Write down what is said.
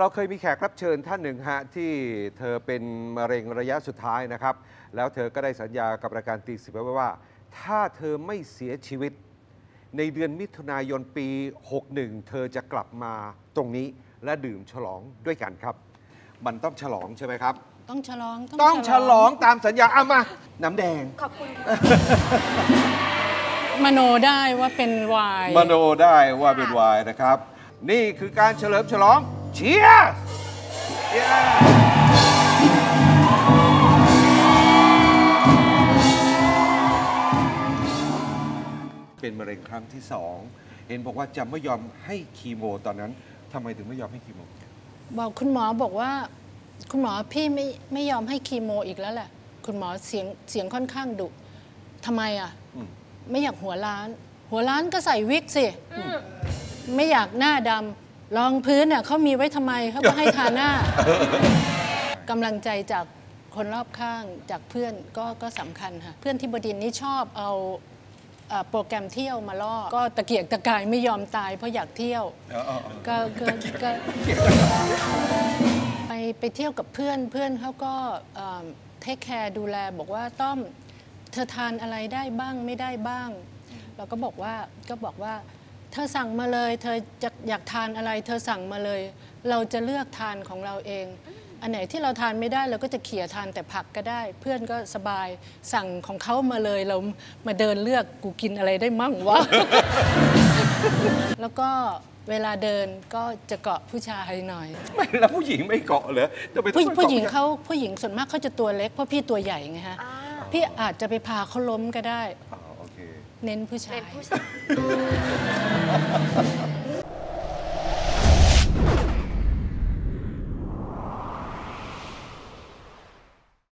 เราเคยมีแขกรับเชิญท่านหนึ่งฮะที่เธอเป็นมะเร็งระยะสุดท้ายนะครับ แล้วเธอก็ได้สัญญากับรายการตีสิบไว้ว่า ถ้าเธอไม่เสียชีวิต ในเดือนมิถุนายนปี 61 เธอจะกลับมาตรงนี้และดื่มฉลองด้วยกันครับ มันต้องฉลองใช่ไหมครับ ต้องฉลองต้องฉลองตามสัญญาเอามา น้ำแดง ขอบคุณค่ะมโนได้ว่าเป็นวาย มโนได้ว่าเป็นวายนะครับ นี่คือการเฉลิมฉลองเชียร์เป็นมะเร็งครั้งที่สองเห็นบอกว่าจะไม่ยอมให้คีโมตอนนั้นทำไมถึงไม่ยอมให้คีโม บอกคุณหมอบอกว่า คุณหมอพี่ไม่ไม่ยอมให้คีโมอีกแล้วแหละ คุณหมอเสียงเสียงค่อนข้างดุทำไมอะ อืม ไม่อยากหัวล้าน หัวล้านก็ใส่วิกสิ ไม่อยากหน้าดำรองพื้นเน่ะเขามีไว้ทำไมเขาก็ให้ทาหน้ากำลังใจจากคนรอบข้างจากเพื่อนก็ก็สำคัญค่ะ เพื่อนที่บดินทร์นี่ชอบเอาเอ่อโปรแกรมเที่ยวมาล่อ ก็ตะเกียกตะกายไม่ยอมตายเพราะอยากเที่ยวก็ก็ก็ไปไปเที่ยวกับเพื่อนเพื่อนเขาก็เทคแคร์ดูแลบอกว่าต้อมเธอทานอะไรได้บ้างไม่ได้บ้าง เราก็บอกว่าก็บอกว่าเธอสั่งมาเลย เธอจะอยากทานอะไร เธอสั่งมาเลย เราจะเลือกทานของเราเอง อันไหนที่เราทานไม่ได้เราก็จะเขี่ยทานแต่ผักก็ได้ เพื่อนก็สบายสั่งของเขามาเลยเรามาเดินเลือกกูกินอะไรได้มั่งวะ แล้วก็เวลาเดินก็จะเกาะผู้ชายหน่อย ไม่แล้วผู้หญิงไม่เกาะเหรอทำไมต้องผู้ไปผู้หญิงกะเขาผู้หญิงส่วนมากเขาจะตัวเล็กเพราะพี่ตัวใหญ่ไงฮะอ่าพี่อาจจะไปพาเขาล้มก็ได้อ๋อโอเคเน้นผู้ชาเป็ยนผู้ชาย